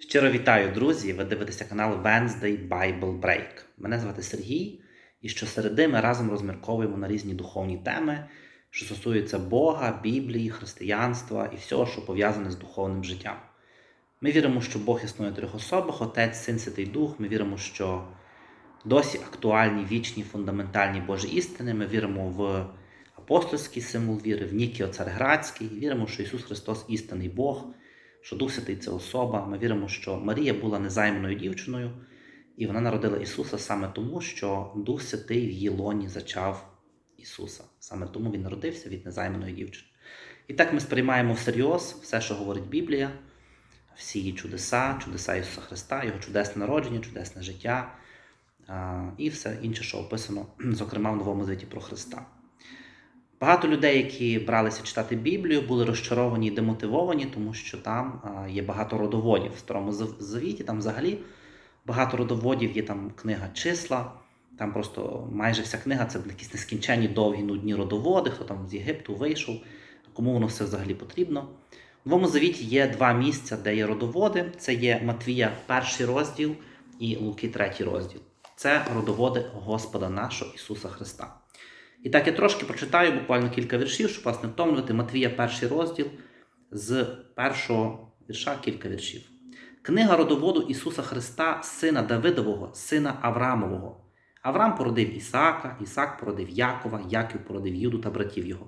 Щиро вітаю, друзі! Ви дивитеся канал Wednesday Bible Break. Мене звати Сергій, і щосереди ми разом розмірковуємо на різні духовні теми, що стосуються Бога, Біблії, християнства і всього, що пов'язане з духовним життям. Ми віримо, що Бог існує в трьох особах, Отець, Син, Святий Дух. Ми віримо, що досі актуальні, вічні, фундаментальні Божі істини. Ми віримо в апостольський символ віри, в Нікіо Царградський. Віримо, що Ісус Христос істинний Бог що Дух Святий це особа. Ми віримо, що Марія була незайманою дівчиною, і вона народила Ісуса саме тому, що Дух Святий в її лоні зачав Ісуса. Саме тому Він народився від незайманої дівчини. І так ми сприймаємо всерйоз все, що говорить Біблія, всі її чудеса, чудеса Ісуса Христа, Його чудесне народження, чудесне життя і все інше, що описано, зокрема в Новому Завіті про Христа. Багато людей, які бралися читати Біблію, були розчаровані і демотивовані, тому що там є багато родоводів. В Старому Завіті там взагалі багато родоводів, є там книга числа. Там просто майже вся книга це якісь нескінченні довгі нудні родоводи, хто там з Єгипту вийшов, кому воно все взагалі потрібно. В Новому Завіті є два місця, де є родоводи. Це є Матвія, перший розділ і Луки, третій розділ. Це родоводи Господа нашого Ісуса Христа. І так я трошки прочитаю буквально кілька віршів, щоб вас не втомлювати. Матвія, перший розділ з першого вірша кілька віршів. Книга родоводу Ісуса Христа, сина Давидового, сина Авраамового. Авраам породив Ісаака, Ісаак породив Якова, Яків породив Юду та братів його.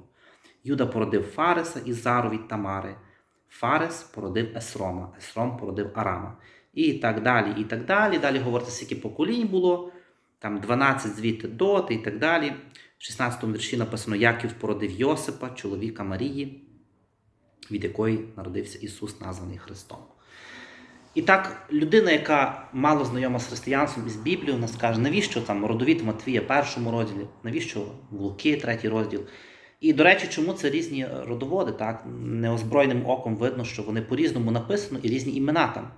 Юда породив Фареса і Зару від Тамари. Фарес породив Есрома, Есром породив Арама. І так далі, і так далі. Далі говориться, скільки поколінь було, там 12 звідти доти і так далі. В 16 вірші написано: Яків породив Йосипа, чоловіка Марії, від якої народився Ісус, названий Христом. І так, людина, яка мало знайома з християнством і з Біблією, вона скаже, навіщо там родовід Матвія першому розділі, навіщо Луки, третій розділ. І, до речі, чому це різні родоводи? Так? Неозброєним оком видно, що вони по-різному написано і різні імена там.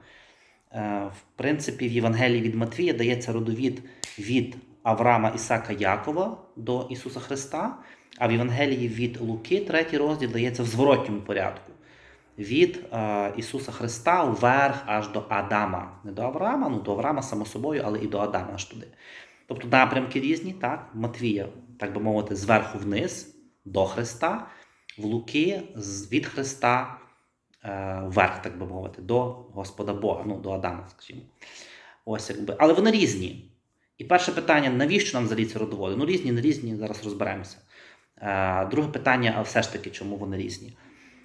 Е, В принципі, в Євангелії від Матвія дається родовід від Авраама Ісака Якова до Ісуса Христа, а в Євангелії від Луки, третій розділ, дається в зворотньому порядку. Від е, Ісуса Христа вверх аж до Адама. Не до Авраама, ну до Авраама, само собою, але і до Адама аж туди. Тобто напрямки різні, так? Матвія, так би мовити, зверху вниз до Христа, в Луки від Христа е, вверх, так би мовити, до Господа Бога, ну до Адама, скажімо. Ось якби. Але вони різні. І перше питання: навіщо нам взагалі ці родоводи? Ну, різні, не різні, зараз розберемося. Е, Друге питання, а все ж таки, чому вони різні?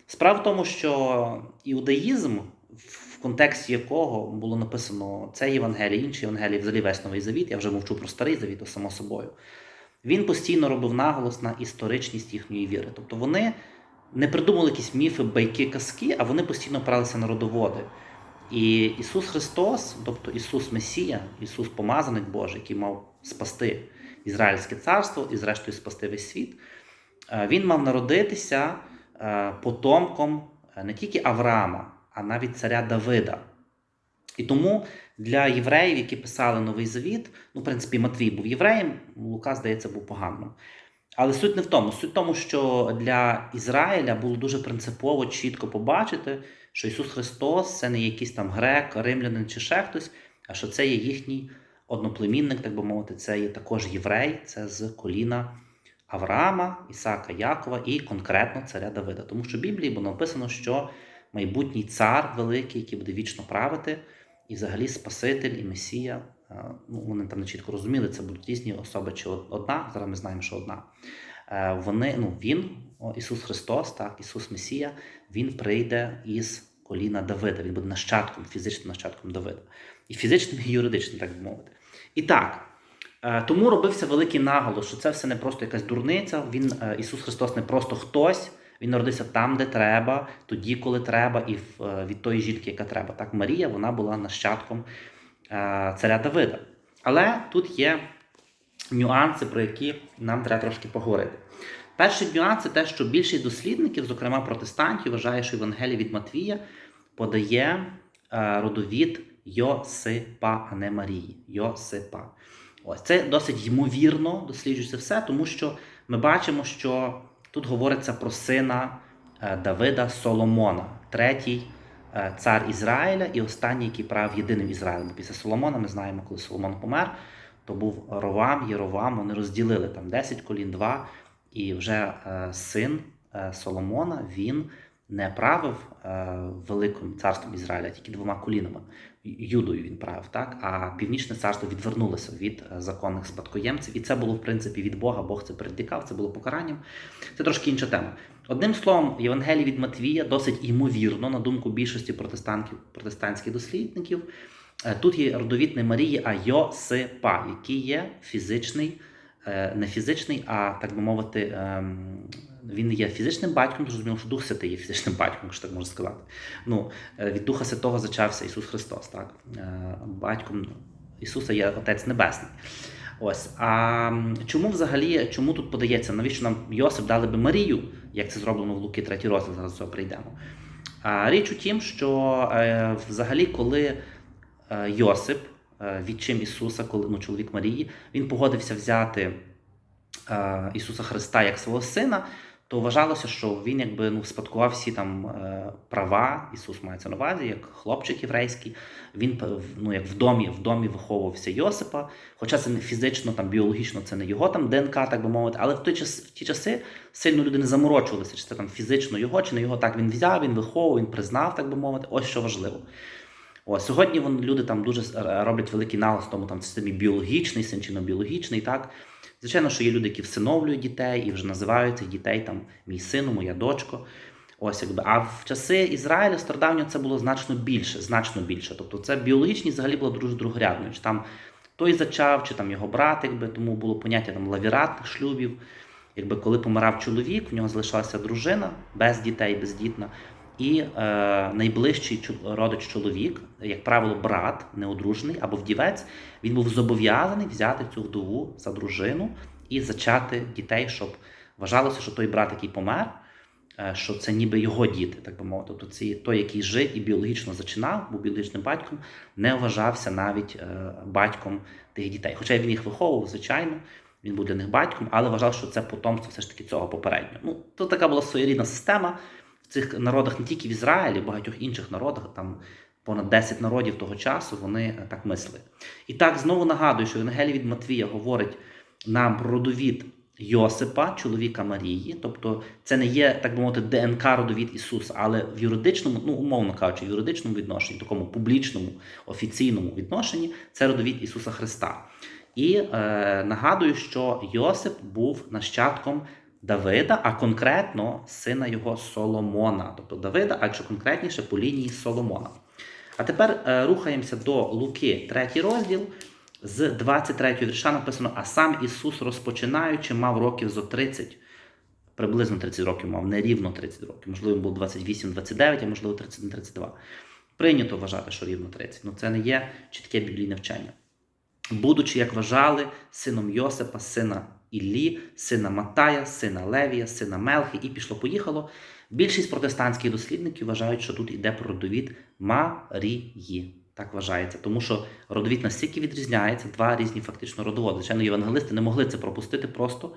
Справа в тому, що іудаїзм, в контексті якого було написано це Євангеліє, інші Євангелії, взагалі весь новий завіт, я вже мовчу про старий завіт, то само собою. Він постійно робив наголос на історичність їхньої віри. Тобто вони не придумали якісь міфи, байки, казки, а вони постійно опиралися на родоводи. І Ісус Христос, тобто Ісус Месія, Ісус Помазаник Божий, який мав спасти Ізраїльське царство і, зрештою, спасти весь світ, е, він мав народитися е, потомком е, не тільки Авраама, а навіть царя Давида. І тому для євреїв, які писали Новий Завіт, ну, в принципі, Матвій був євреєм, Лука, здається, був поганим. Але суть не в тому. Суть в тому, що для Ізраїля було дуже принципово чітко побачити, що Ісус Христос це не якийсь там грек, римлянин чи ще хтось, а що це є їхній одноплемінник, так би мовити, це є також єврей, це з коліна Авраама, Ісака, Якова і конкретно царя Давида. Тому що в Біблії було написано, що майбутній цар великий, який буде вічно правити, і взагалі Спаситель і Месія. е, Ну, вони там не чітко розуміли, це будуть різні особи чи одна. Зараз ми знаємо, що одна. Е, Вони, ну, він, Ісус Христос, так, Ісус Месія, Він прийде із коліна Давида. Він буде нащадком, фізичним нащадком Давида. І фізичним, і юридичним, так би мовити. І так, е, тому робився великий наголос, що це все не просто якась дурниця. Він, е, Ісус Христос не просто хтось, він народився там, де треба, тоді, коли треба, і е, від тої жінки, яка треба. Так, Марія вона була нащадком царя Давида. Але тут є нюанси, про які нам треба трошки поговорити. Перший нюанс це те, що більшість дослідників, зокрема протестантів, вважає, що Євангелія від Матвія подає е, родовід Йосипа, а не Марії. Йосипа. Ось це досить ймовірно досліджується все, тому що ми бачимо, що тут говориться про сина е, Давида Соломона, третій е, цар Ізраїля і останній, який правив єдиним Ізраїлем. Після Соломона ми знаємо, коли Соломон помер, то був Ровам, Єровам, вони розділили там 10 колін, 2, і вже е, син е, Соломона він не правив е, великим царством Ізраїля, тільки двома колінами. Юдою він правив, так? А північне царство відвернулося від законних спадкоємців, і це було в принципі від Бога. Бог це предікав, це було покаранням. Це трошки інша тема. Одним словом, Євангелій від Матвія досить імовірно, на думку більшості протестантів, протестантських дослідників. Тут є родовід Марії, а Йосипа, який є фізичний, не фізичний, а так би мовити, ем, він є фізичним батьком, зрозуміло, що Дух Святий є фізичним батьком, якщо так можна сказати. Ну, е, від Духа Святого зачався Ісус Христос, так? Е, Батьком Ісуса є Отець Небесний. Ось. А чому взагалі, чому тут подається? Навіщо нам Йосип дали би Марію, як це зроблено в Луки 3 розділ, зараз до цього прийдемо. А річ у тім, що е, взагалі, коли е, Йосип е, відчим Ісуса, коли ну, чоловік Марії, він погодився взяти е, Ісуса Христа як свого сина, то вважалося, що він якби ну, спадкував всі там е, права, Ісус мається на увазі, як хлопчик єврейський. Він ну, як в домі, в домі виховувався Йосипа, хоча це не фізично, там, біологічно, це не його там ДНК, так би мовити, але в, той час, в ті часи сильно люди не заморочувалися, чи це там фізично його, чи не його так він взяв, він виховував, він признав, так би мовити. Ось що важливо. О, сьогодні вон, люди там дуже роблять великий в тому, там мій біологічний синчино-біологічний. так. Звичайно, що є люди, які всиновлюють дітей і вже називають цих дітей там мій син, моя дочка. Ось якби. А в часи Ізраїля стародавнього це було значно більше, значно більше. Тобто це біологічність взагалі була дуже другорядною. Чи там той зачав, чи там його брат, якби тому було поняття там лавіратних шлюбів. Якби коли помирав чоловік, в нього залишалася дружина без дітей, бездітна. І е, найближчий родич чоловік, як правило, брат неодружений або вдівець, він був зобов'язаний взяти цю вдову за дружину і зачати дітей, щоб вважалося, що той брат, який помер, е, що це ніби його діти, так би мовити. Тобто ці, той, який жив і біологічно зачинав, був біологічним батьком, не вважався навіть е, батьком тих дітей. Хоча він їх виховував, звичайно, він був для них батьком, але вважав, що це потомство все ж таки цього попереднього. Ну, то така була своєрідна система цих народах, не тільки в Ізраїлі, в багатьох інших народах, там понад 10 народів того часу, вони е, так мислили. І так знову нагадую, що Євангелій від Матвія говорить нам про родовід Йосипа, чоловіка Марії. Тобто це не є, так би мовити, ДНК родовід Ісуса, але в юридичному, ну умовно кажучи, в юридичному відношенні, такому публічному, офіційному відношенні, це родовід Ісуса Христа. І е, нагадую, що Йосип був нащадком Давида, а конкретно сина його Соломона. Тобто Давида, а якщо конкретніше, по лінії Соломона. А тепер е, рухаємося до Луки, третій розділ. З 23 вірша написано: А сам Ісус, розпочинаючи, мав років зо 30, приблизно 30 років мав, не рівно 30 років, можливо, він був 28-29, а можливо 31-32. Прийнято вважати, що рівно 30. Ну це не є чітке біблійне вчення. Будучи, як вважали, сином Йосипа, сина Іллі, сина Матая, сина Левія, сина Мелхи, і пішло-поїхало. Більшість протестантських дослідників вважають, що тут йде про родовід Марії. Так вважається, тому що родовід настільки відрізняється, два різні фактично родоводи. Звичайно, євангелисти не могли це пропустити просто.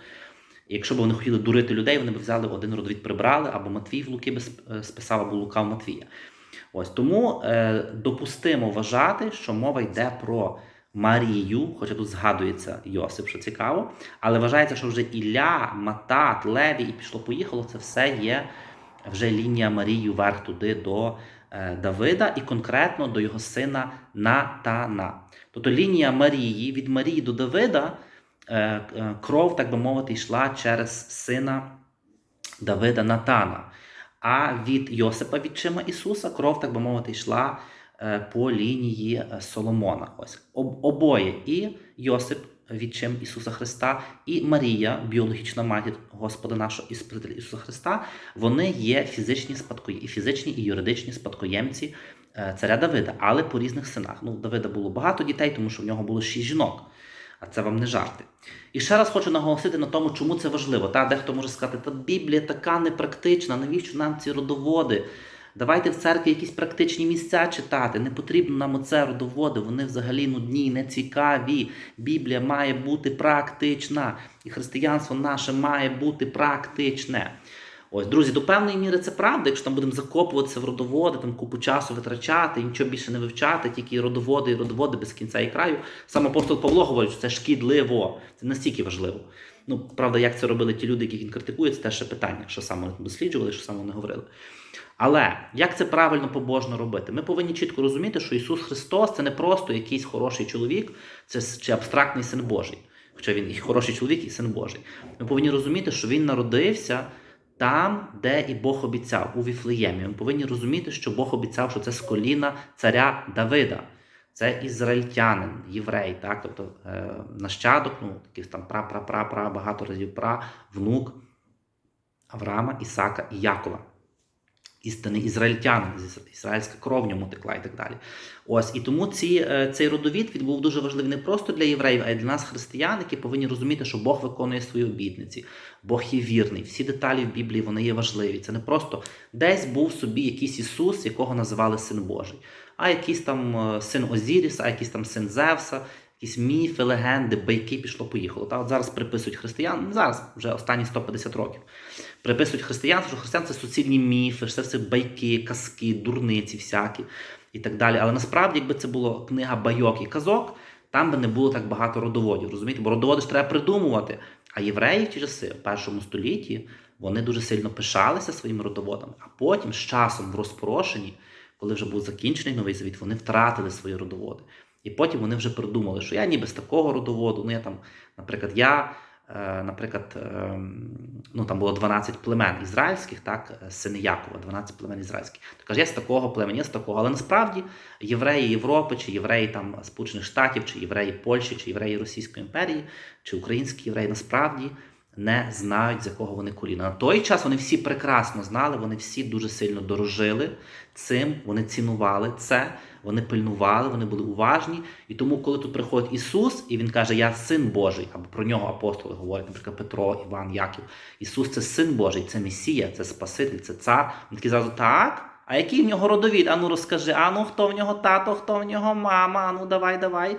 Якщо б вони хотіли дурити людей, вони б взяли один родовід, прибрали, або Матвій в Луки би списав, або Лука в Матвія. Ось тому е, допустимо вважати, що мова йде про Марію, хоча тут згадується Йосип, що цікаво, але вважається, що вже Ілля, Матат, Леві і пішло-поїхало, це все є вже лінія Марії вверх туди до е, Давида і конкретно до його сина Натана. Тобто лінія Марії від Марії до Давида е, е, кров, так би мовити, йшла через сина Давида Натана. А від Йосипа відчима Ісуса кров, так би мовити, йшла по лінії е, Соломона. Ось Об, обоє і Йосип відчим Ісуса Христа, і Марія, біологічна матір Господа нашого і Спасителя Ісуса Христа, вони є фізичні спадкої, і фізичні і юридичні спадкоємці е, царя Давида, але по різних синах. Ну, Давида було багато дітей, тому що в нього було шість жінок. А це вам не жарти. І ще раз хочу наголосити на тому, чому це важливо. Та дехто може сказати, та Біблія така непрактична, навіщо нам ці родоводи? Давайте в церкві якісь практичні місця читати. Не потрібно нам оце родоводи, вони взагалі нудні, і нецікаві. Біблія має бути практична, і християнство наше має бути практичне. Ось, друзі, до певної міри це правда. Якщо там будемо закопуватися в родоводи, там купу часу витрачати, і нічого більше не вивчати, тільки родоводи і родоводи без кінця і краю. Сам апостол Павло говорить, що це шкідливо. Це настільки важливо. Ну, правда, як це робили ті люди, яких він критикує, це теж питання, що саме досліджували, що саме вони говорили. Але як це правильно побожно робити? Ми повинні чітко розуміти, що Ісус Христос це не просто якийсь хороший чоловік, це чи абстрактний син Божий. Хоча він і хороший чоловік, і син Божий. Ми повинні розуміти, що він народився там, де і Бог обіцяв, у Віфлеємі. Ми повинні розуміти, що Бог обіцяв, що це з коліна царя Давида. Це ізраїльтянин, єврей, так? тобто е, нащадок, ну, такий там пра-пра-пра-пра, багато разів пра, внук Авраама, Ісака і Якова. Істинний ізраїльтянин, ізраїльська кров в ньому текла і так далі. Ось і тому ці, е, цей родовід він був дуже важливий не просто для євреїв, а й для нас, християн, які повинні розуміти, що Бог виконує свої обітниці, Бог є вірний. Всі деталі в Біблії вони є важливі. Це не просто десь був собі якийсь Ісус, якого називали Син Божий, а якийсь там е, син Озіріса, а якийсь там син Зевса. Якісь міфи, легенди, байки пішло, поїхало. Та от зараз приписують християн, не зараз вже останні 150 років. Приписують християн, що християн це суцільні міфи, що це все байки, казки, дурниці всякі і так далі. Але насправді, якби це була книга байок і казок, там би не було так багато родоводів. Розумієте? Бо родоводи ж треба придумувати. А євреї в ті часи, в першому столітті, вони дуже сильно пишалися своїми родоводами, а потім з часом в розпорошенні, коли вже був закінчений новий завіт, вони втратили свої родоводи. І потім вони вже придумали, що я ніби з такого родоводу, ну я там, наприклад, я, е, наприклад, е, ну там було 12 племен ізраїльських, так, сини Якова, 12 племен ізраїльських. То каже, я з такого племені, я з такого. Але насправді євреї Європи, чи євреї там Сполучених Штатів, чи євреї Польщі, чи євреї Російської імперії, чи українські євреї насправді не знають, з якого вони коліна. На той час вони всі прекрасно знали, вони всі дуже сильно дорожили цим, вони цінували це, вони пильнували, вони були уважні. І тому, коли тут приходить Ісус, і Він каже, Я син Божий, або про нього апостоли говорять, наприклад, Петро, Іван, Яків. Ісус це син Божий, це Месія, це Спаситель, це цар. Він такий зразу так. А який в нього родовід? Ану розкажи, ану хто в нього тато, хто в нього мама, ану давай, давай.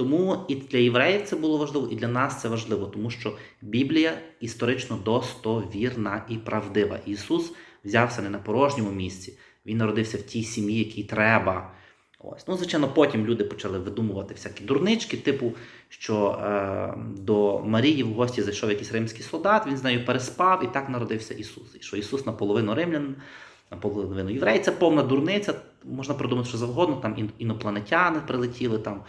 Тому і для євреїв це було важливо, і для нас це важливо, тому що Біблія історично достовірна і правдива. Ісус взявся не на порожньому місці, Він народився в тій сім'ї, якій треба. Ось. Ну, звичайно, потім люди почали видумувати всякі дурнички, типу, що е, до Марії в гості зайшов якийсь римський солдат, він з нею переспав, і так народився Ісус. І що Ісус наполовину римлян, наполовину єврей. Це повна дурниця, можна придумати, що завгодно, там інопланетяни прилетіли там.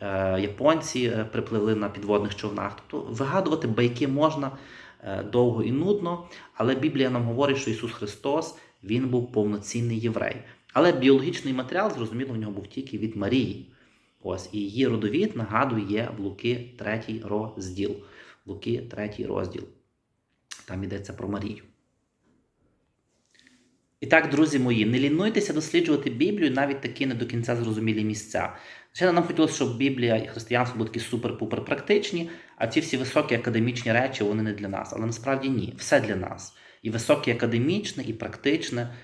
Е, японці е, припливли на підводних човнах. Тобто вигадувати байки можна е, довго і нудно, але Біблія нам говорить, що Ісус Христос Він був повноцінний єврей. Але біологічний матеріал, зрозуміло, в нього був тільки від Марії. Ось, І її родовід, нагадую, є в Луки 3 розділ. Луки 3 розділ. Там йдеться про Марію. І так, друзі мої, не лінуйтеся досліджувати Біблію навіть такі не до кінця зрозумілі місця. Звичайно, нам хотілося, щоб Біблія і християнство були такі супер-пупер практичні, а ці всі високі академічні речі вони не для нас. Але насправді ні, все для нас. І високе академічне, і практичне.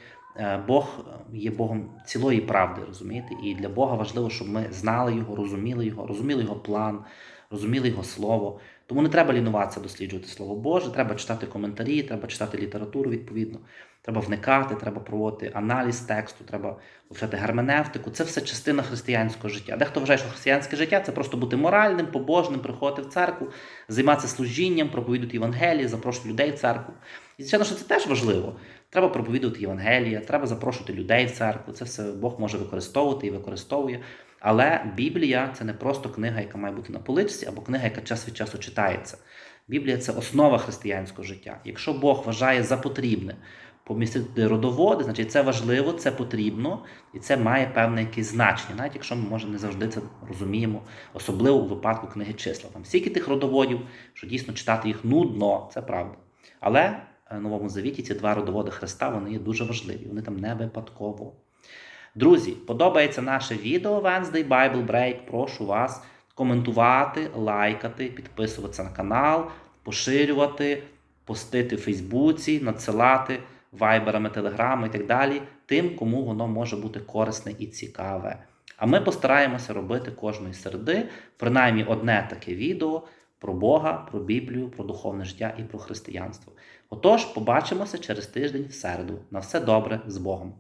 Бог є Богом цілої правди, розумієте? І для Бога важливо, щоб ми знали його, розуміли його, розуміли його план, розуміли його слово. Тому не треба лінуватися досліджувати Слово Боже, треба читати коментарі, треба читати літературу відповідно. Треба вникати, треба проводити аналіз тексту, треба вивчати герменевтику. Це все частина християнського життя. Дехто вважає, що християнське життя це просто бути моральним, побожним, приходити в церкву, займатися служінням, проповідувати Євангелії, запрошувати людей в церкву. І звичайно, що це теж важливо. Треба проповідувати Євангелія, треба запрошувати людей в церкву. Це все Бог може використовувати і використовує. Але Біблія це не просто книга, яка має бути на поличці, або книга, яка час від часу читається. Біблія це основа християнського життя. Якщо Бог вважає за потрібне помістити родоводи, значить це важливо, це потрібно і це має певне якесь значення, навіть якщо ми може не завжди це розуміємо, особливо у випадку книги числа. Там стільки тих родоводів, що дійсно читати їх нудно, це правда. Але в новому завіті ці два родоводи Христа вони є дуже важливі, вони там не випадково. Друзі, подобається наше відео Wednesday Bible Break. Прошу вас коментувати, лайкати, підписуватися на канал, поширювати, постити в Фейсбуці, надсилати вайберами, телеграми і так далі, тим, кому воно може бути корисне і цікаве. А ми постараємося робити кожної середи, принаймні одне таке відео про Бога, про Біблію, про духовне життя і про християнство. Отож, побачимося через тиждень в середу. На все добре з Богом.